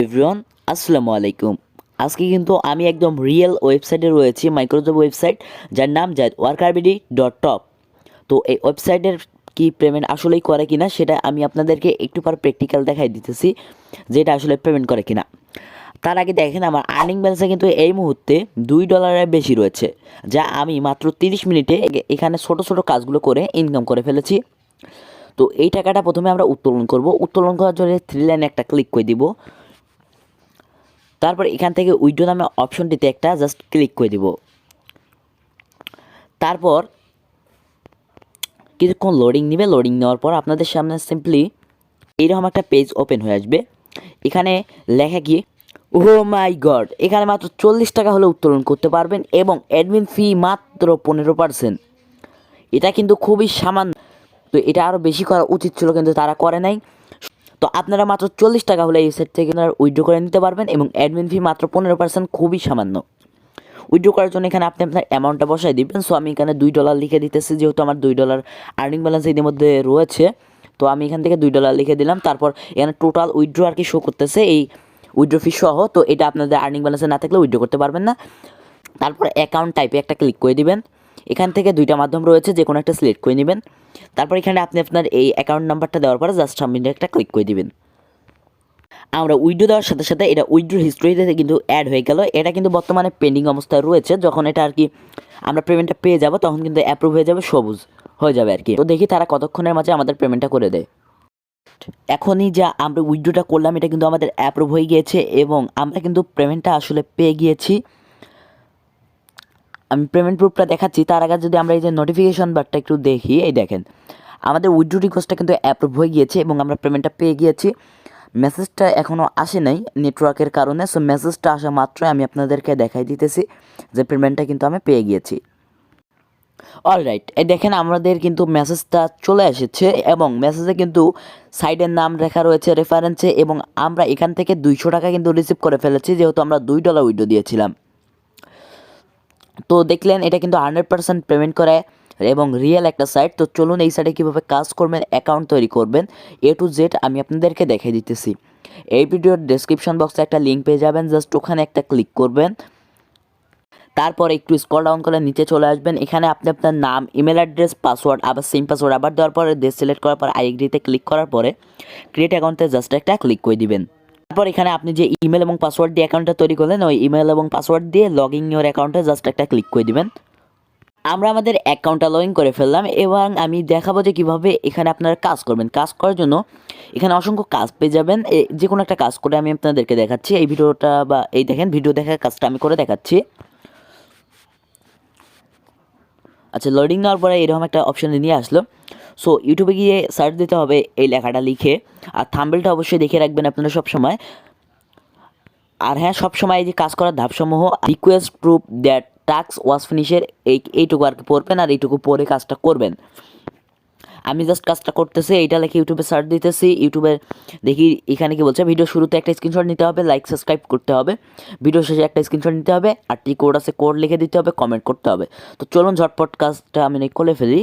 Everyone আসসালামু আলাইকুম। আজকে কিন্তু আমি একদম রিয়েল ওয়েবসাইটে রয়েছি মাইক্রোসফট ওয়েবসাইট যার নাম যায় ওয়ার্কারবিডি ডট টপ। তো এই ওয়েবসাইটের কি পেমেন্ট আসলেই করে কিনা, সেটা আমি আপনাদেরকে একটু পর প্র্যাকটিক্যাল দেখাই দিতেছি, যেটা আসলে পেমেন্ট করে কিনা। তার আগে দেখেন, আমার আর্নিং ব্যালেন্সে কিন্তু এই মুহূর্তে দুই ডলারের বেশি রয়েছে, যা আমি মাত্র তিরিশ মিনিটে এ- এখানে ছোট ছোট কাজগুলো করে ইনকাম করে ফেলেছি। তো এই টাকাটা প্রথমে আমরা উত্তোলন করব। উত্তোলন করার জন্য থ্রি লাইনে একটা ক্লিক করে দিব। তারপর এখান থেকে উইডো নামে অপশনটিতে একটা জাস্ট ক্লিক করে দিব। তারপর কিছুক্ষণ লোডিং নেবে। লোডিং নেওয়ার পর আপনাদের সামনে সিম্পলি এরকম একটা পেজ ওপেন হয়ে আসবে। এখানে লেখা কি ও মাই গড এখানে মাত্র চল্লিশ টাকা হলে উত্তোলন করতে পারবেন এবং অ্যাডমিন ফি মাত্র পনেরো পার্সেন্ট এটা কিন্তু খুবই সামান্য। তো এটা আরও বেশি করা উচিত ছিল কিন্তু তারা করে নাই। তো আপনারা মাত্র চল্লিশ টাকা হলে এই সেট থেকে আপনারা উইথড্র করে নিতে পারবেন এবং অ্যাডমিন ফি মাত্র পনেরো পার্সেন্ট খুবই সামান্য। উইথড্র করার জন্য এখানে আপনি আপনার অ্যামাউন্টটা বসাই দিবেন। সো আমি এখানে দুই ডলার লিখে দিতেছি, যেহেতু আমার দুই ডলার আর্নিং ব্যালেন্স ইতিমধ্যে রয়েছে। তো আমি এখান থেকে দুই ডলার লিখে দিলাম। তারপর এখানে টোটাল উইথড্র আর কি শো করতেছে এই উইথড্র ফি সহ। তো এটা আপনাদের আর্নিং ব্যালেন্সে না থাকলে উইড্রো করতে পারবেন না। তারপর অ্যাকাউন্ট টাইপে একটা ক্লিক করে দিবেন। এখান থেকে দুইটা মাধ্যম রয়েছে যে কোনো একটা সিলেক্ট করে নেবেন। তারপর এখানে আপনি আপনার এই অ্যাকাউন্ট নাম্বারটা দেওয়ার পরে জাস্ট সাবমিটে একটা ক্লিক করে দিবেন। আমরা উইড্রো দেওয়ার সাথে সাথে এটা উইড্রো হিস্ট্রিতে কিন্তু অ্যাড হয়ে গেল। এটা কিন্তু বর্তমানে পেন্ডিং অবস্থায় রয়েছে। যখন এটা আর কি আমরা পেমেন্টটা পেয়ে যাব, তখন কিন্তু অ্যাপ্রুভ হয়ে যাবে, সবুজ হয়ে যাবে আর কি। তো দেখি তারা কতক্ষণের মাঝে আমাদের পেমেন্টটা করে দেয়। এখনই যা আমরা উইড্রোটা করলাম, এটা কিন্তু আমাদের অ্যাপ্রুভ হয়ে গিয়েছে এবং আমরা কিন্তু পেমেন্টটা আসলে পেয়ে গিয়েছি। আমি পেমেন্ট প্রুফটা দেখাচ্ছি, তার আগে যদি আমরা এই যে নোটিফিকেশন বারটা একটু দেখি, এই দেখেন, আমাদের উইথড্রো রিকোয়েস্টটা কিন্তু অ্যাপ্রুভ হয়ে গিয়েছে এবং আমরা পেমেন্টটা পেয়ে গিয়েছি। মেসেজটা এখনও আসে নাই নেটওয়ার্কের কারণে সো মেসেজটা আসা মাত্রই আমি আপনাদেরকে দেখাই দিতেছি যে পেমেন্টটা কিন্তু আমি পেয়ে গিয়েছি। অলরাইট এই দেখেন আমাদের কিন্তু মেসেজটা চলে এসেছে এবং মেসেজে কিন্তু সাইডের নাম লেখা রয়েছে রেফারেন্সে এবং আমরা এখান থেকে দুইশো টাকা কিন্তু রিসিভ করে ফেলেছি, যেহেতু আমরা দুই ডলার উইডো দিয়েছিলাম। তো দেখলেন এটা কিন্তু হান্ড্রেড পার্সেন্ট পেমেন্ট করে এবং রিয়েল একটা সাইট তো চলুন এই সাইটে কীভাবে কাজ করবেন অ্যাকাউন্ট তৈরি করবেন। এ টু জেড আমি আপনাদেরকে দেখে দিতেছি। এই ভিডিওর ডেসক্রিপশন বক্সে একটা লিঙ্ক পেয়ে যাবেন জাস্ট ওখানে একটা ক্লিক করবেন। তারপর একটু স্ক্রল ডাউন করে নিচে চলে আসবেন। এখানে আপনি আপনার নাম ইমেল অ্যাড্রেস পাসওয়ার্ড আবার সেম পাসওয়ার্ড আবার দেওয়ার পরে দেশ সিলেক্ট করার পর আইডিতে ক্লিক করার পরে ক্রিয়েট অ্যাকাউন্টে জাস্ট একটা ক্লিক করে দিবেন। তারপর এখানে আপনি যে ইমেল এবং পাসওয়ার্ড দিয়ে অ্যাকাউন্টটা তৈরি করলেন, ওই ইমেল এবং পাসওয়ার্ড দিয়ে লগ ইন ইউর অ্যাকাউন্টে জাস্ট একটা ক্লিক করে দিবেন। আমরা আমাদের অ্যাকাউন্টটা লগ ইন করে ফেললাম এবং আমি দেখাবো যে কীভাবে এখানে আপনারা কাজ করবেন। কাজ করার জন্য এখানে অসংখ্য কাজ পেয়ে যাবেন। যে কোনো একটা কাজ করে আমি আপনাদেরকে দেখাচ্ছি। এই ভিডিওটা বা, এই দেখেন ভিডিও দেখার কাজটা আমি করে দেখাচ্ছি। আচ্ছা লোডিং নেওয়ার পরে এরকম একটা অপশন নিয়ে আসলো। সো ইউটিউবে গিয়ে সার্চ দিতে হবে এই লেখাটা লিখে। আর থাম্বেলটা অবশ্যই দেখে রাখবেন আপনারা সব সময় আর হ্যাঁ সবসময় এই যে কাজ করার ধাপসমূহ request proof that task was ফিনিশের এই, এইটুকু আর কি পড়বেন আর এইটুকু পরে কাজটা করবেন। আমি জাস্ট কাজটা করতেছি, এইটা লিখে ইউটিউবে সার্চ দিতেছি। ইউটিউবে দেখি এখানে কি বলছে ভিডিও শুরুতে একটা স্ক্রিনশট নিতে হবে লাইক সাবস্ক্রাইব করতে হবে। ভিডিও শেষে একটা স্ক্রিনশট নিতে হবে, আর টি কোড আছে কোড লিখে দিতে হবে কমেন্ট করতে হবে। তো চলুন ঝটপট কাজটা আমি করে ফেলি।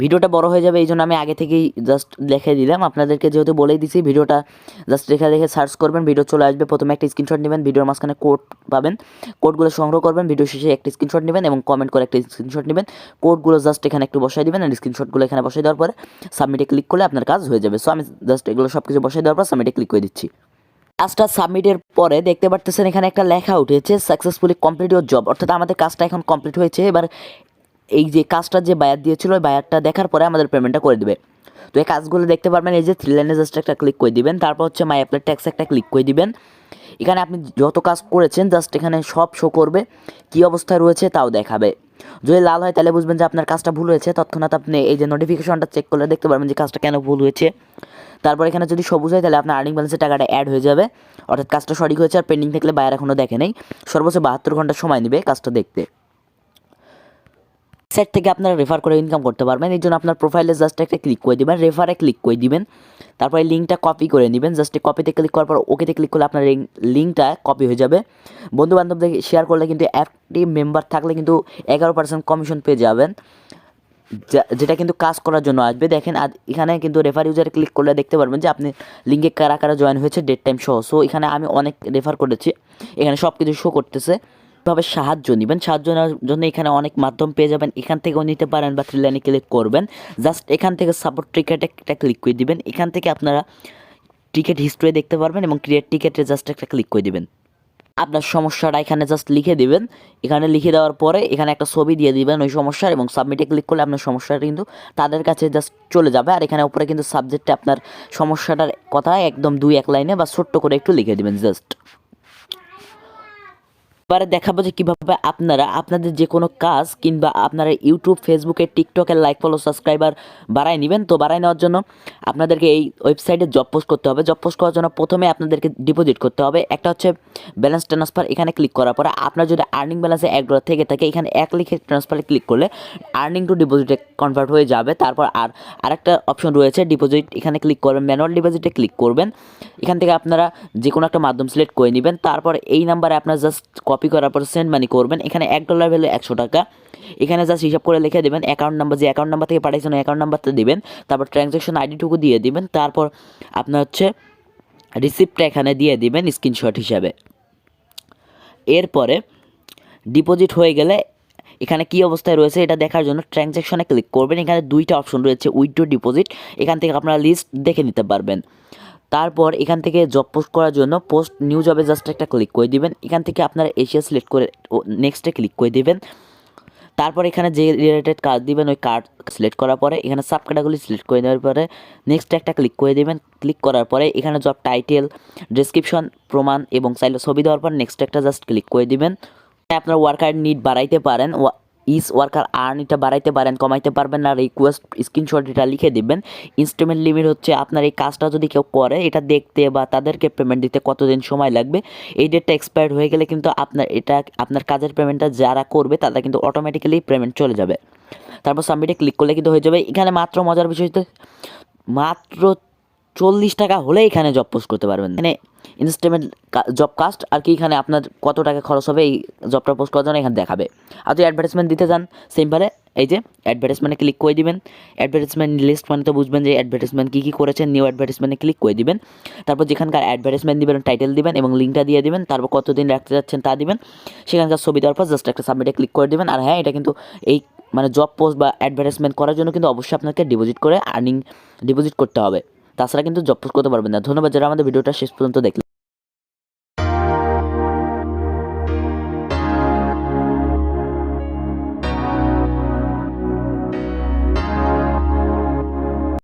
ভিডিওটা বড় হয়ে যাবে এই জন্য আমি আগে থেকেই জাস্ট লিখে দিলাম। আপনাদেরকে যেহেতু বলেই দিছি, ভিডিওটা জাস্ট রেখে রেখে সার্চ করবেন ভিডিও চলে আসবে। প্রথমে একটা স্ক্রিনশট নেবেন ভিডিওর মাঝখানে কোড পাবেন। কোডগুলো সংগ্রহ করবেন ভিডিও শেষে একটা স্ক্রিনশট নেবেন এবং কমেন্ট করে একটা স্ক্রিনশট নেবেন। কোডগুলো জাস্ট এখানে একটু বসাই দিবেন আর স্ক্রিনশটগুলো এখানে বসাই দেওয়ার পরে সাবমিটে ক্লিক করলে আপনার কাজ হয়ে যাবে। সো আমি জাস্ট এগুলো সব কিছু বসাই দেওয়ার পর সাবমিটে ক্লিক করে দিচ্ছি। কাজটা সাবমিটের পরে দেখতে পারতেছেন এখানে একটা লেখা উঠেছে সাকসেসফুলি কমপ্লিট ইউর জব অর্থাৎ আমাদের কাজটা এখন কমপ্লিট হয়েছে। এবার এই যে কাজটা যে বায়ার দিয়েছিল, ওই বায়ারটা দেখার পরে আমাদের পেমেন্টটা করে দেবে। তো এই কাজগুলো দেখতে পারবেন, এই যে থ্রি লাইনে জাস্ট একটা ক্লিক করে দিবেন, তারপর হচ্ছে মাই অ্যাপ্লাই ট্যাক্স একটা ক্লিক করে দিবেন। এখানে আপনি যত কাজ করেছেন জাস্ট এখানে সব শো করবে, কী অবস্থায় রয়েছে তাও দেখাবে। যদি লাল হয়, তাহলে বুঝবেন যে আপনার কাজটা ভুল হয়েছে, তৎক্ষণাৎ আপনি এই যে নোটিফিকেশনটা চেক করলে দেখতে পারবেন যে কাজটা কেন ভুল হয়েছে। তারপর এখানে যদি সবুজ হয়, তাহলে আপনার আর্নিং ব্যালেন্সের টাকাটা অ্যাড হয়ে যাবে। অর্থাৎ কাজটা সঠিক হয়েছে আর পেন্ডিং থাকলে বায়ার এখনও দেখে নেই। সর্বোচ্চ বাহাত্তর ঘণ্টা সময় নেবে কাজটা দেখতে। সেট থেকে আপনারা রেফার করে ইনকাম করতে পারবেন। এই জন্য আপনার প্রোফাইলে জাস্ট একটা ক্লিক করে দিবেন। রেফারে ক্লিক করে দিবেন। তারপরে লিঙ্কটা কপি করে নেবেন। জাস্ট কপিতে ক্লিক করার পর ওকেতে ক্লিক করলে আপনার লিঙ্কটা কপি হয়ে যাবে। বন্ধু বান্ধবদের শেয়ার করলে কিন্তু অ্যাক্টিভ মেম্বার থাকলে কিন্তু এগারো পার্সেন্ট কমিশন পেয়ে যাবেন। যেটা কিন্তু কাজ করার জন্য আসবে। দেখেন, আর এখানে কিন্তু রেফার ইউজারে ক্লিক করলে দেখতে পারবেন যে আপনি লিঙ্কে কারা কারা জয়েন হয়েছে ডেট টাইম সহ। সো এখানে আমি অনেক রেফার করেছি। এখানে সব কিছু শো করতেছে। ভাবে সাহায্য নেবেন, সাহায্য নেওয়ার জন্য এখানে অনেক মাধ্যম পেয়ে যাবেন। এখান থেকেও নিতে পারেন বা থ্রি লাইনে ক্লিক করবেন। জাস্ট এখান থেকে সাপোর্ট টিকেটে একটা ক্লিক করে দিবেন। এখান থেকে আপনারা টিকিট হিস্ট্রি দেখতে পারবেন এবং ক্রিয়েট টিকেটে জাস্ট একটা ক্লিক করে দিবেন। আপনার সমস্যাটা এখানে জাস্ট লিখে দিবেন। এখানে লিখে দেওয়ার পরে এখানে একটা ছবি দিয়ে দিবেন ওই সমস্যার এবং সাবমিটে ক্লিক করলে আপনার সমস্যাটা কিন্তু তাদের কাছে জাস্ট চলে যাবে। আর এখানে উপরে কিন্তু সাবজেক্টে আপনার সমস্যাটার কথা একদম দুই এক লাইনে বা ছোট্ট করে একটু লিখে দিবেন জাস্ট এবারে দেখাবো যে কীভাবে আপনারা আপনাদের যে কোনো কাজ কিংবা আপনারা ইউটিউব ফেসবুকে টিকটকের লাইক ফলো সাবস্ক্রাইবার বাড়ায় নেবেন। তো বাড়ায় নেওয়ার জন্য আপনাদেরকে এই ওয়েবসাইটে জব পোস্ট করতে হবে। জব পোস্ট করার জন্য প্রথমে আপনাদেরকে ডিপোজিট করতে হবে। একটা হচ্ছে ব্যালেন্স ট্রান্সফার এখানে ক্লিক করার পরে আপনার যদি আর্নিং ব্যালেন্সে এক ডলার থেকে থাকে, এখানে এক লিখে ট্রান্সফারে ক্লিক করলে আর্নিং টু ডিপোজিটে কনভার্ট হয়ে যাবে। তারপর আর আরেকটা অপশন রয়েছে ডিপোজিট এখানে ক্লিক করবেন ম্যানুয়াল ডিপোজিটে ক্লিক করবেন। এখান থেকে আপনারা যে কোনো একটা মাধ্যম সিলেক্ট করে নেবেন। তারপর এই নাম্বারে আপনার জাস্ট কপি করার পর সেন্ড মানি করবেন। এখানে এক ডলার ভ্যালু একশো টাকা। এখানে জাস্ট হিসাব করে লিখে দেবেন অ্যাকাউন্ট নাম্বার যে অ্যাকাউন্ট নাম্বার থেকে পাঠিয়েছেন অ্যাকাউন্ট নাম্বারটা দিবেন। তারপর ট্রানজ্যাকশন আইডিটুকু দিয়ে দিবেন। তারপর আপনার হচ্ছে রিসিপ্টটা এখানে দিয়ে দিবেন স্ক্রিনশট হিসাবে। এরপরে ডিপোজিট হয়ে গেলে এখানে কি অবস্থায় রয়েছে এটা দেখার জন্য ট্রানজ্যাকশনে ক্লিক করবেন। এখানে দুইটা অপশন রয়েছে উইথড্র ডিপোজিট এখান থেকে আপনারা লিস্ট দেখে নিতে পারবেন। তারপর এখান থেকে জব পোস্ট করার জন্য পোস্ট নিউ জবে জাস্ট একটা ক্লিক করে দিবেন। এখান থেকে আপনারা এশিয়া সিলেক্ট করে নেক্সটে ক্লিক করে দেবেন। তারপর এখানে যে রিলেটেড কার্ড দিবেন, ওই কার্ড সিলেক্ট করার পরে এখানে সাব ক্যাটাগরি সিলেক্ট করে দেওয়ার পরে নেক্সট একটা ক্লিক করে দেবেন। ক্লিক করার পরে এখানে জব টাইটেল ডেসক্রিপশন প্রমাণ এবং চাইলে ছবি দেওয়ার পর নেক্সট একটা জাস্ট ক্লিক করে দিবেন। আপনার ওয়ার্কার নিড বাড়াইতে পারেন। ইস ওয়ার্কার আর্ন এটা বাড়াইতে পারেন, কমাইতে পারবেন না রিকোয়েস্ট স্ক্রিনশট এটা লিখে দিবেন। ইনস্টলমেন্ট লিমিট হচ্ছে আপনার এই কাজটা যদি কেউ করে, এটা দেখতে বা তাদেরকে পেমেন্ট দিতে কতদিন সময় লাগবে। এই ডেটটা এক্সপায়ার্ড হয়ে গেলে কিন্তু আপনার এটা, আপনার কাজের পেমেন্টটা যারা করবে, তারা কিন্তু অটোমেটিক্যালি পেমেন্ট চলে যাবে। তারপর সাবমিটে ক্লিক করলে কিন্তু হয়ে যাবে। এখানে মাত্র মজার বিষয় মাত্র চল্লিশ টাকা হলে এখানে জব পোস্ট করতে পারবেন। মানে ইনস্টলমেন্ট জব কাস্ট আর কি এখানে আপনার কত টাকা খরচ হবে, এই জবটা পোস্ট করার জন্য এখানে দেখাবে। আর যদি অ্যাডভার্টাইজমেন্ট দিতে যান সিম্পলে এই যে অ্যাডভার্টাইজমেন্টে ক্লিক করে দিবেন। অ্যাডভার্টাইজমেন্ট লিস্ট মানে তো বুঝবেন যে অ্যাডভার্টাইজমেন্ট কী কী করেছেন নিউ অ্যাডভার্টাইজমেন্টে ক্লিক করে দিবেন। তারপর যেখানকার অ্যাডভার্টাইজমেন্ট দিবেন টাইটেল দিবেন এবং লিঙ্কটা দিয়ে দিবেন। তারপর কতদিন রাখতে যাচ্ছেন তা দিবেন। সেখানকার ছবি দেওয়ার পর জাস্ট একটা সাবমিটে ক্লিক করে দিবেন। আর হ্যাঁ এটা কিন্তু এই মানে জব পোস্ট বা অ্যাডভার্টাইজমেন্ট করার জন্য কিন্তু অবশ্যই আপনাকে ডিপোজিট করে আর্নিং ডিপোজিট করতে হবে। তাছাড়া কিন্তু জব পোস্ট করতে পারবেন না। ধন্যবাদ যারা আমাদের ভিডিওটা শেষ পর্যন্ত দেখলেন।